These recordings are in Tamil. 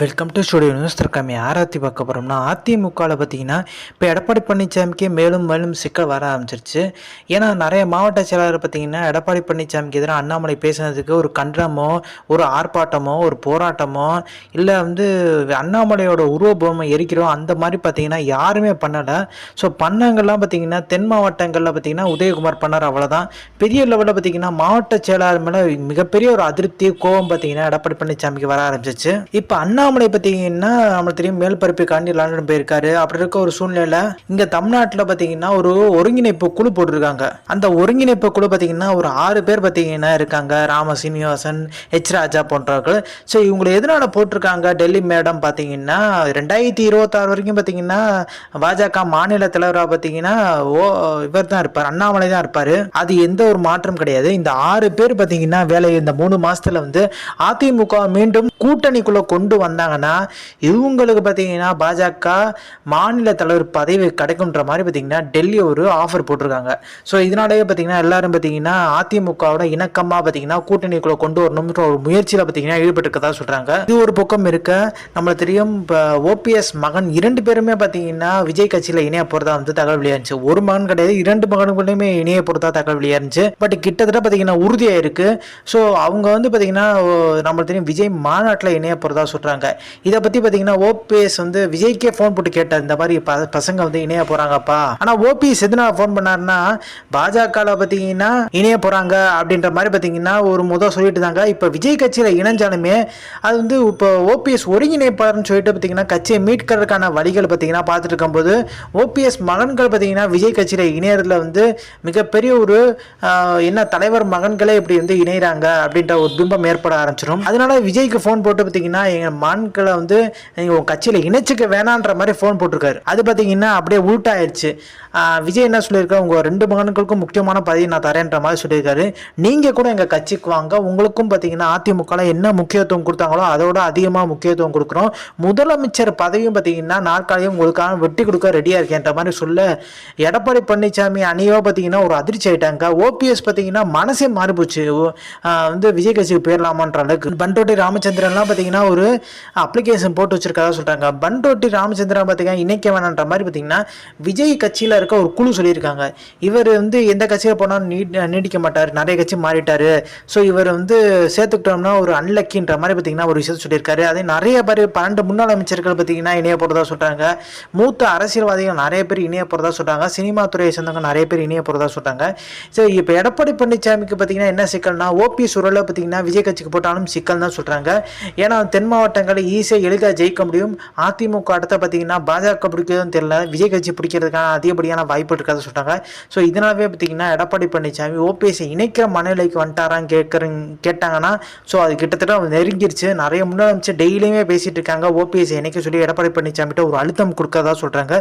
வெல்கம் டு ஸ்டுடியோ நியூஸ் தற்காமி ஆராத்தி பார்க்க போகிறோம்னா அதிமுகவில் பார்த்தீங்கன்னா இப்போ எடப்பாடி பழனிசாமிக்கே மேலும் மேலும் சிக்கல் வர ஆரம்பிச்சிருச்சு. ஏன்னா நிறைய மாவட்ட செயலாளர் பார்த்தீங்கன்னா எடப்பாடி பழனிசாமிக்கு எதிராக அண்ணாமலை பேசுனதுக்கு ஒரு கண்டனமோ ஒரு ஆர்ப்பாட்டமோ ஒரு போராட்டமோ இல்லை வந்து அண்ணாமலையோட உருவபொம்மை எரிக்கிறோம் அந்த மாதிரி பார்த்தீங்கன்னா யாருமே பண்ணலை. ஸோ பண்ணங்கள்லாம் பார்த்தீங்கன்னா தென் மாவட்டங்களில் பார்த்தீங்கன்னா உதயகுமார் பண்ணார் அவ்வளோதான் பெரிய லெவலில் பார்த்தீங்கன்னா மாவட்ட செயலாளர் மேலே மிகப்பெரிய ஒரு அதிருப்தி கோபம் பார்த்தீங்கன்னா எடப்பாடி பழனிசாமிக்கு வர ஆரம்பிச்சிச்சு இப்போ அண்ணா அண்ணாமலை பார்த்தீங்கன்னா நம்மளுக்கு தெரியும்? மேல்பரப்புக்காண்டி லண்டன் போயிருக்காரு. அப்படி இருக்க ஒரு சூழ்நிலையில் இங்கே தமிழ்நாட்டில் பார்த்தீங்கன்னா ஒரு ஒருங்கிணைப்பு குழு போட்டிருக்காங்க. அந்த ஒருங்கிணைப்பு குழு பார்த்தீங்கன்னா ஒரு ஆறு பேர் பார்த்தீங்கன்னா இருக்காங்க. ராம சீனிவாசன் ஹெச் ராஜா போன்றவர்கள். ஸோ இவங்களை எதனால போட்டிருக்காங்க? டெல்லி மேடம் பார்த்தீங்கன்னா ரெண்டாயிரத்தி இருபத்தாறு வரைக்கும் பார்த்தீங்கன்னா பாஜக மாநில தலைவராக பார்த்தீங்கன்னா ஓ இவர் தான் இருப்பார். அண்ணாமலை தான் இருப்பார். அது எந்த ஒரு மாற்றம் கிடையாது. இந்த ஆறு பேர் பார்த்தீங்கன்னா வேலை இந்த மூணு மாதத்தில் வந்து அதிமுக மீண்டும் கூட்டணிக்குள்ளே கொண்டு வந்தாங்கன்னா இவங்களுக்கு பார்த்தீங்கன்னா பாஜக மாநில தலைவர் பதவி கிடைக்குன்ற மாதிரி பார்த்தீங்கன்னா டெல்லி ஒரு ஆஃபர் போட்டிருக்காங்க. ஸோ இதனாலேயே பார்த்தீங்கன்னா எல்லாரும் பார்த்தீங்கன்னா அதிமுகவோட இணக்கமாக பார்த்தீங்கன்னா கூட்டணிக்குள்ளே கொண்டு வரணும்ன்ற ஒரு முயற்சியில் பார்த்தீங்கன்னா ஈடுபட்டிருக்கதா சொல்கிறாங்க இது ஒரு பக்கம் இருக்க நம்மளுக்கு தெரியும் இப்போ ஓபிஎஸ் மகன் இரண்டு பேருமே பார்த்தீங்கன்னா விஜய் கட்சியில் இணைய போகிறதா வந்து தகவல் வெளியாயிருச்சு ஒரு மகன் கிடையாது இரண்டு மகன்களுமே இணைய போகிறதா தகவல் வெளியாயிருச்சு பட் கிட்டத்தட்ட பார்த்தீங்கன்னா உறுதியாக இருக்கு ஸோ அவங்க வந்து பார்த்தீங்கன்னா நம்மளுக்கு தெரியும் விஜய் மாநாட்டில் இணைய போகிறதா சொல்கிறாங்க இதை பற்றி பார்த்தீங்கன்னா ஓபிஎஸ் வந்து விஜய்க்கே ஃபோன் போட்டு கேட்டார். இந்த மாதிரி ப பசங்க வந்து இணைய போகிறாங்கப்பா ஆனால் ஓபிஎஸ் எதனால் ஃபோன் பண்ணாருன்னா பாஜகவில் பார்த்தீங்கன்னா இணைய போகிறாங்க அப்படின்ற மாதிரி பார்த்தீங்கன்னா ஒரு முதல் சொல்லிட்டு தாங்க இப்போ விஜய் கட்சியில் இணைஞ்சாலுமே அது வந்து இப்போ ஓபிஎஸ் ஒருங்கிணைப்பாளர்னு சொல்லிட்டு பார்த்தீங்கன்னா கட்சியை மீட்கிறதுக்கான வழிகள் பார்த்தீங்கன்னா பார்த்துட்டு இருக்கும்போது ஓபிஎஸ் மகன்கள் பார்த்தீங்கன்னா விஜய் கட்சியில் இணையறதுல வந்து மிகப்பெரிய ஒரு என்ன தலைவர் மகன்களே இப்படி வந்து இணைகிறாங்க அப்படின்ற ஒரு பிம்பம் ஏற்பட ஆரம்பிச்சிடும். அதனால விஜய்க்கு ஃபோன் போட்டு பார்த்தீங்கன்னா எங்கள் மான்களை வந்து நீங்கள் உங்கள் கட்சியில் இணைச்சிக்க வேணான்ற மாதிரி ஃபோன் போட்டிருக்காரு. அது பார்த்தீங்கன்னா அப்படியே உள்ட்டாயிடுச்சு விஜய் என்ன சொல்லியிருக்காரு? உங்கள் ரெண்டு மகன்களுக்கும் முக்கியமான பதவி நான் தரேன்ற மாதிரி சொல்லியிருக்காரு. நீங்கள் கூட எங்கள் கட்சிக்கு வாங்க. உங்களுக்கும் பார்த்தீங்கன்னா அதிமுகவில் என்ன முக்கியத்துவம் கொடுத்தாங்களோ அதோட அதிகமாக முக்கியத்துவம் கொடுக்குறோம். முதலமைச்சர் பதவியும் பார்த்தீங்கன்னா நாற்காலியும் உங்களுக்காக வெட்டி கொடுக்க ரெடியாக இருக்கேன்ற மாதிரி சொல்ல எடப்பாடி பழனிசாமி அணியோ பார்த்தீங்கன்னா ஒரு அதிர்ச்சி ஆயிட்டாங்க. ஓபிஎஸ் பார்த்தீங்கன்னா மனசே மாறி போச்சு வந்து விஜய் கட்சிக்கு போயிடலாமான்ற அளவுக்கு. பண்டோட்டி ராமச்சந்திரன்லாம் பார்த்தீங்கன்னா ஒரு அப்ளிகேஷன் போட்டு வச்சிருக்கதா சொல்கிறாங்க பண்டோட்டி ராமச்சந்திரன் பார்த்தீங்கன்னா இணைக்க வேணான்ற மாதிரி பார்த்தீங்கன்னா விஜய் கட்சியில் இருக்க ஒரு குழு சொல்லியிருக்காங்க. இவர் வந்து எந்த கட்சியில் போனாலும் நீ நீடிக்க மாட்டார். நிறைய கட்சி மாறிட்டார். ஸோ இவர் வந்து சேர்த்துக்கிட்டோம்னா ஒரு அன்லக்கின்ற மாதிரி பார்த்தீங்கன்னா ஒரு விஷயத்தை சொல்லியிருக்காரு. அதே நிறைய பேர் பன்னெண்டு முன்னாள் அமைச்சர்கள் பார்த்தீங்கன்னா இணைய போகிறதா சொல்கிறாங்க மூத்த அரசியல்வாதிகள் நிறைய பேர் இணைய போகிறதா சொல்கிறாங்க சினிமா துறையை சேர்ந்தவங்க நிறைய பேர் இணைய போகிறதா சொல்கிறாங்க ஸோ இப்போ எடப்பாடி பழனிசாமிக்கு பார்த்தீங்கன்னா என்ன சிக்கல்னா ஓபி சுரலை பார்த்தீங்கன்னா விஜய் கட்சிக்கு போட்டாலும் சிக்கல் தான் சொல்கிறாங்க ஏன்னா தென் மாவட்டங்களில் ஈஸியாக எளிதாக ஜெயிக்க முடியும். அதிமுக அடுத்த பார்த்தீங்கன்னா பாஜக பிடிக்கிறதுன்னு தெரியல. விஜய் கட்சி பிடிக்கிறதுக்கான அதிகப்படியான வாய்ப்பு இருக்காது சொல்கிறாங்க ஸோ இதனாலவே பார்த்தீங்கன்னா எடப்பாடி பழனிசாமி ஓபிஎஸ்ஸை இணைக்கிற மனநிலைக்கு வந்துட்டாரான்னு கேட்குற கேட்டாங்கன்னா ஸோ அது கிட்டத்தட்ட நெருங்கிருச்சு. நிறைய முன்னாடி டெய்லியுமே பேசிட்டு இருக்காங்க. ஓபிஎஸ் இணைக்க சொல்லி எடப்பாடி பழனிசாமிகிட்ட ஒரு அழுத்தம் கொடுக்கறதா சொல்கிறாங்க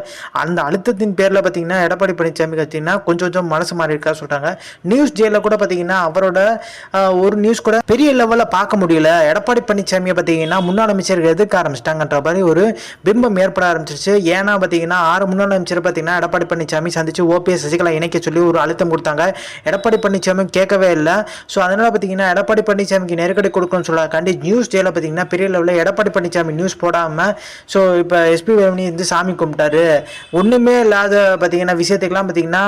அந்த அழுத்தத்தின் பேரில் பார்த்தீங்கன்னா எடப்பாடி பழனிசாமி பார்த்தீங்கன்னா கொஞ்சம் கொஞ்சம் மனசு மாறி இருக்கா சொல்கிறாங்க நியூஸ் ஜேல கூட பார்த்தீங்கன்னா அவரோட ஒரு நியூஸ் கூட பெரிய லெவலில் பார்க்க முடியல. எடப்பாடி பழனிசாமியை பார்த்தீங்கன்னா முன்னாள் அமைச்சர்கள் எதிர்க்க ஆரம்பிச்சிட்டாங்கன்ற மாதிரி ஒரு பிம்பம் ஏற்பட ஆரம்பிச்சிருச்சு. ஏன்னா பார்த்தீங்கன்னா ஆறு முன்னாள் அமைச்சர் பார்த்தீங்கன்னா எடப்பாடி பழனிசாமி சந்திச்சு ஓபிஎஸ் சசிகலா இணைக்க சொல்லி ஒரு அழுத்தம் கொடுத்தாங்க. எடப்பாடி பழனிசாமி கேட்கவே இல்லை. ஸோ அதனால பார்த்தீங்கன்னா எடப்பாடி பழனிசாமிக்கு நெருக்கடி கொடுக்கணும்னு சொல்லாக்காண்டி நியூஸ் டேல பார்த்தீங்கன்னா பெரிய லெவலில் எடப்பாடி பழனிசாமி நியூஸ் போடாமல் ஸோ இப்போ எஸ்பி வேவனி வந்து சாமி கும்பிட்டாரு. ஒன்றுமே இல்லாத பார்த்தீங்கன்னா விஷயத்துக்கெல்லாம் பார்த்தீங்கன்னா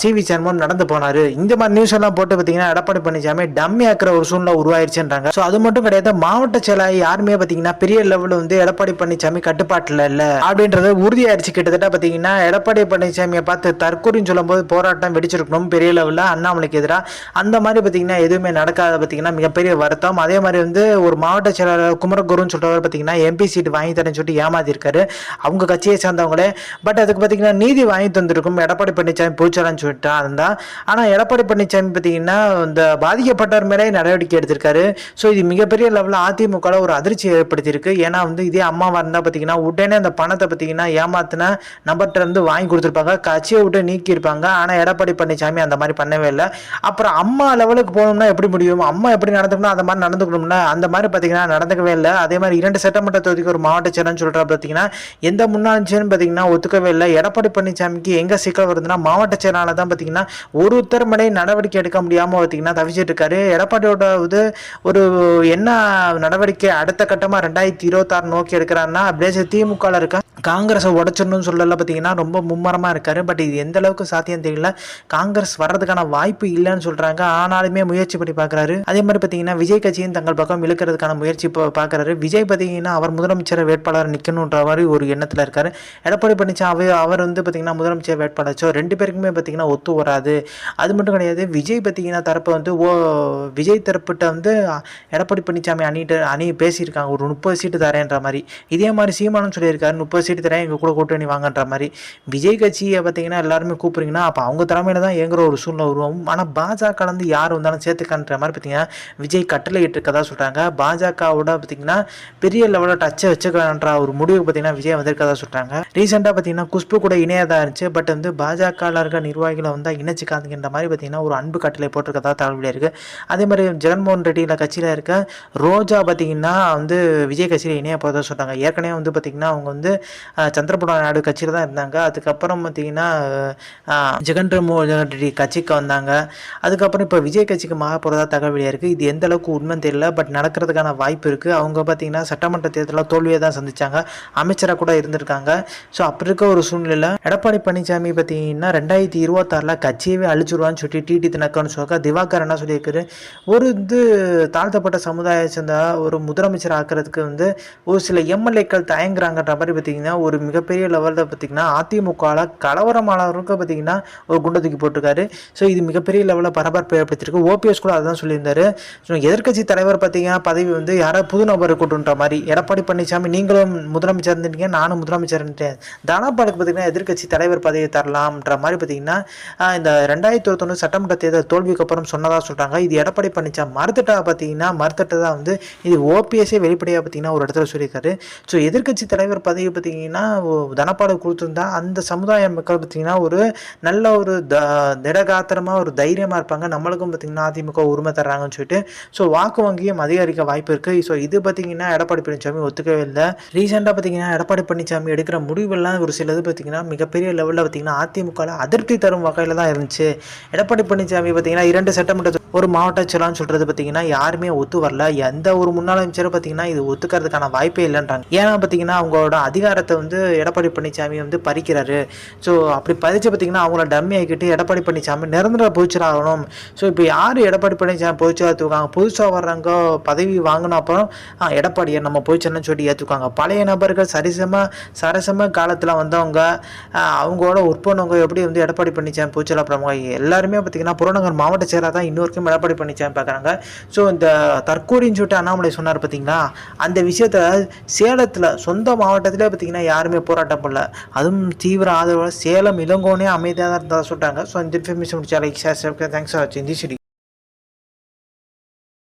சிவி சர்மன் நடந்து போனார். இந்த மாதிரி நியூஸ் எல்லாம் போட்டு பார்த்தீங்கன்னா எடப்பாடி பழனிசாமி டம்மி ஆக்கிற ஒரு சூழ்நிலை உருவாயிருச்சுன்றாங்க. ஸோ அது மட்டும் கிடையாது மாவட்ட செயலாளர் யாருமே பார்த்தீங்கன்னா பெரிய லெவலில் வந்து எடப்பாடி பழனிசாமி கட்டுப்பாட்டில் இல்லை அப்படின்றது உறுதியாயிருச்சு கிட்டத்தட்ட பார்த்தீங்கன்னா எடப்பாடி பழனிசாமியை பார்த்து தற்கொலைன்னு சொல்லும்போது போராட்டம் வெடிச்சிருக்கணும் பெரிய லெவலில் அண்ணாமலைக்கு எதிராக அந்த மாதிரி பார்த்தீங்கன்னா எதுவுமே நடக்காத பார்த்தீங்கன்னா மிகப்பெரிய வருத்தம். அதே மாதிரி வந்து ஒரு மாவட்ட செயலாளர் குமரகுருன்னு சொல்றவர் பார்த்தீங்கன்னா எம்பி சீட் வாங்கி தரேன்னு சொல்லிட்டு ஏமாத்திருக்காரு. அவங்க கட்சியை சேர்ந்தவங்களே. பட் அதுக்கு பார்த்தீங்கன்னா நீதி வாங்கி தந்திருக்கும் எடப்பாடி பழனிசாமி போச்சாரான்னு சொல்லிட்டு இருந்தா. ஆனால் எடப்பாடி பழனிசாமி பார்த்தீங்கன்னா இந்த பாதிக்கப்பட்டவர் மேலே நடவடிக்கை எடுத்திருக்காரு. ஸோ இது மிகப்பெரிய லெவலில் அதிமுகவில் ஒரு அதிர்ச்சி ஏற்படுத்தியிருக்கு ஏன்னா வந்து இதே அம்மாவாக இருந்தால் பார்த்தீங்கன்னா உடனே அந்த பணத்தை பார்த்தீங்கன்னா ஏமாத்தின நபர்கிட்ட இருந்து வாங்கி கொடுத்துருப்பாங்க. கட்சியை விட்டு நீக்கியிருப்பாங்க. ஆனால் எடப்பாடி பழனிசாமி அந்த மாதிரி பண்ணவே இல்லை. அப்புறம் அம்மா லெவலுக்கு போகணும்னா எப்படி முடியும்? அம்மா எப்படி நடந்துக்கணும்? அந்த மாதிரி நடந்துக்கணும்னா அந்த மாதிரி பார்த்தீங்கன்னா நடந்துக்கவே இல்லை. அதே மாதிரி இரண்டு சட்டமன்ற தொகுதிக்கு ஒரு மாவட்ட செயலர்னு சொல்கிற பார்த்தீங்கன்னா எந்த முன்னாள் செயலும் பார்த்தீங்கன்னா ஒத்துக்கவே இல்லை. எடப்பாடி பழனிசாமிக்கு எங்கே சிக்கல் வருதுன்னா மாவட்ட செயலாளர் தான் பார்த்தீங்கன்னா ஒரு உத்தரமடை நடவடிக்கை எடுக்க முடியாமல் பார்த்தீங்கன்னா தவிச்சிட்டு இருக்காரு. எடப்பாடியோட இது ஒரு என்ன நடவடிக்கை அடுத்த கட்டம் மொத்தமாக ரெண்டாயிரத்தி இருபத்தாறு நோக்கி எடுக்கிறான்னா அப்படியே திமுகவில் இருக்க காங்கிரஸை உடச்சிடணும்னு சொல்லல பார்த்தீங்கன்னா ரொம்ப மும்மரமாக இருக்காரு. பட் இது எந்த அளவுக்கு சாத்தியம் தெரியல. காங்கிரஸ் வர்றதுக்கான வாய்ப்பு இல்லைன்னு சொல்கிறாங்க ஆனாலுமே முயற்சி பண்ணி பார்க்குறாரு அதே மாதிரி பார்த்தீங்கன்னா விஜய் கட்சியும் தங்கள் பக்கம் இழுக்கிறதுக்கான முயற்சி இப்போ பார்க்குறாரு விஜய் பார்த்தீங்கன்னா அவர் முதலமைச்சர் வேட்பாளர் நிற்கணுன்ற மாதிரி ஒரு எண்ணத்தில் இருக்காரு. எடப்பாடி பழனிசாமி அவர் வந்து பார்த்தீங்கன்னா முதலமைச்சர் வேட்பாளர். ரெண்டு பேருக்குமே பார்த்தீங்கன்னா ஒத்து வராது. அது மட்டும் கிடையாது விஜய் பார்த்தீங்கன்னா தரப்பு வந்து ஓ விஜய் தரப்பிட்ட வந்து எடப்பாடி பழனிசாமி அணிட்டு அணி பேசியிருக்காங்க. ஒரு முப்பது சீட்டு தரேன்ற மாதிரி. இதே மாதிரி சீமானும் சொல்லியிருக்காரு. முப்பது சீட்டு தரேன் எங்கள் கூட கூட்டணி வாங்கன்ற மாதிரி. விஜய் கட்சியை பார்த்தீங்கன்னா எல்லாருமே கூப்பிட்றீங்கன்னா அப்போ அவங்க தலைமையில தான் ஏங்குற ஒரு சூழ்நிலை உருவாகும். ஆனால் பாஜக கலந்து யார் வந்தாலும் சேர்த்துக்கான்ற மாதிரி பார்த்தீங்கன்னா விஜய் கட்டளை இட்டிருக்கதா சொல்கிறாங்க பாஜகவோட பார்த்தீங்கன்னா பெரிய லெவலில் டச்சை வச்சுக்கலான்ற ஒரு முடிவு பார்த்தீங்கன்னா விஜய் வந்திருக்கதா சொல்கிறாங்க ரீசெண்டாக பார்த்தீங்கன்னா குஷ்பு கூட இணையதாக இருந்துச்சு. பட் வந்து பாஜகவில் இருக்க நிர்வாகிகளை வந்தால் இணைச்சிக்காதுங்கிற மாதிரி பார்த்தீங்கன்னா ஒரு அன்பு கட்டளை போட்டிருக்கதா தகவல் இருக்குது அதே மாதிரி ஜெகன்மோகன் ரெட்டியில் கட்சியில் இருக்க ரோஜா பார்த்தீங்கன்னா வந்து விஜய் கட்சியில் இணைய போகிறதா சொல்கிறாங்க ஏற்கனவே வந்து பார்த்தீங்கன்னா அவங்க வந்து அஹ், நாயுடு கட்சியில் தான் இருந்தாங்க. அதுக்கப்புறம் பார்த்தீங்கன்னா அஹ், ஜெகன் ரெட்டி கட்சிக்கு வந்தாங்க. அதுக்கப்புறம் இப்போ விஜய் கட்சிக்கு மாற போகிறதா தகவலியாக இருக்குது இது எந்த அளவுக்கு உண்மைன்னு தெரியல. பட் நடக்கிறதுக்கான வாய்ப்பு இருக்குது அவங்க பார்த்தீங்கன்னா சட்டமன்ற தேர்தலில் தோல்வியை தான் சந்தித்தாங்க அமைச்சராக கூட இருந்திருக்காங்க. ஸோ அப்படி இருக்க ஒரு சூழ்நிலையில் எடப்பாடி பழனிசாமி பார்த்தீங்கன்னா ரெண்டாயிரத்தி இருபத்தாறில் கட்சியவே அழிச்சிருவான்னு சொல்லி டிடி தினக்கன்னு சொல்லுவாங்க திவாகர் என்ன சொல்லியிருக்காரு. ஒரு இது தாழ்த்தப்பட்ட சமுதாயத்தை சேர்ந்த ஒரு முதலமைச்சர் ஆக்கிறதுக்கு வந்து ஒரு சில எம்எல்ஏக்கள் தயங்குறாங்கன்ற மாதிரி பார்த்தீங்கன்னா ஒரு மிகப்பெரிய லெவலில் பார்த்தீங்கன்னா அதிமுகவில் கலவரமானவருக்கு பார்த்தீங்கன்னா ஒரு குண்டை தூக்கி போட்டிருக்காரு. ஸோ இது மிகப்பெரிய லெவலில் பரபரப்பு ஏற்படுத்தியிருக்கு. ஓபிஎஸ் கூட அதுதான் சொல்லியிருந்தார். ஸோ எதிர்க்கட்சி தலைவர் பார்த்தீங்கன்னா பதவி வந்து யாராவது புது நபர் கூட்டுன்ற மாதிரி எடப்பாடி பழனிசாமி நீங்களும் முதலமைச்சர் இருந்தீங்க நானும் முதலமைச்சர் இருந்துட்டேன். தனபாலுக்கு பார்த்தீங்கன்னா எதிர்கட்சி தலைவர் பதவி தரலாம்ன்ற மாதிரி பார்த்தீங்கன்னா இந்த ரெண்டாயிரத்தி இருபத்தொன்று சட்டமன்ற தேர்தல் தோல்விக்கு அப்புறம் சொன்னதாக சொல்கிறாங்க இது எடப்பாடி பழனிசாமி மறுத்துட்டா பார்த்தீங்கன்னா மறுத்துட்டதா வந்து இது ஓபிஎஸ்ஸே வெளிப்படையாக பார்த்தீங்கன்னா ஒரு இடத்துல சொல்லியிருக்காரு. ஸோ எதிர்க்கட்சி தலைவர் பதவி பார்த்தீங்கன்னா பார்த்தீங்கன்னா தனப்பாடு கொடுத்துருந்தா அந்த சமுதாய மக்கள் பார்த்தீங்கன்னா ஒரு நல்ல ஒரு த திடகாத்திரமாக ஒரு தைரியமாக இருப்பாங்க. நம்மளுக்கும் பார்த்தீங்கன்னா அதிமுக உரிமை தர்றாங்கன்னு சொல்லிட்டு ஸோ வாக்கு வங்கியும் அதிகரிக்க வாய்ப்பு இருக்குது ஸோ இது பார்த்தீங்கன்னா எடப்பாடி பழனிசாமி ஒத்துக்கவே இல்லை. ரீசெண்டாக பார்த்தீங்கன்னா எடப்பாடி பழனிசாமி எடுக்கிற முடிவெல்லாம் ஒரு சிலது பார்த்தீங்கன்னா மிகப்பெரிய லெவலில் பார்த்தீங்கன்னா அதிமுகவில் அதிருப்தி தரும் வகையில் தான் இருந்துச்சு. எடப்பாடி பழனிசாமி பார்த்தீங்கன்னா இரண்டு சட்டமன்ற ஒரு மாவட்ட செயலாளர்னு சொல்கிறது பார்த்தீங்கன்னா யாருமே ஒத்து வரல. எந்த ஒரு முன்னாள் அமைச்சரும் பார்த்தீங்கன்னா இது ஒத்துக்கிறதுக்கான வாய்ப்பே இல்லைன்றாங்க. ஏன்னா பார்த்தீங்கன்னா அவங்களோட அதிகாரத்தை வந்து எடப்பாடி பழனிசாமி வந்து பறிக்கிறாரு. ஸோ அப்படி பறிச்சு பார்த்தீங்கன்னா அவங்கள டம்மி ஆக்கிட்டு எடப்பாடி பழனிசாமி நிரந்தர பொதுச்சர் ஸோ இப்போ யார் எடப்பாடி பழனிசாமி பொதுச்சர் ஏற்றுக்காங்க புதுசாக வர்றவங்க பதவி வாங்கின அப்புறம் எடப்பாடியை நம்ம பொதுச்சர்னு சொல்லி ஏற்றுக்காங்க பழைய நபர்கள் சரிசம சரசம காலத்தில் வந்தவங்க அவங்களோட உற்பவங்க எப்படி வந்து எடப்பாடி பழனிசாமி பொதுச்செயலாளர் பிரமுக எல்லாருமே பார்த்தீங்கன்னா புறநகர் மாவட்ட செயலாக தான் இன்னொருக்கும் எடப்பாடி பழனிசாமி பார்க்குறாங்க ஸோ இந்த தற்கூரின்னு சொல்லிட்டு அண்ணாமலை சொன்னார் பார்த்தீங்களா அந்த விஷயத்த சேலத்தில் சொந்த மாவட்டத்திலே பார்த்தீங்கன்னா யாருமே போராட்டம் பண்ணல. அதுவும் தீவிர ஆதரவு சேலம் இளங்கோனே அமைதியாக தான் இருந்தால் சொல்கிறாங்க ஸோ இந்த இன்ஃபர்மேஷன் முடிச்சா லைக் ஷேர் தேங்க்ஸ் ஃபார் வாட்சிங் தி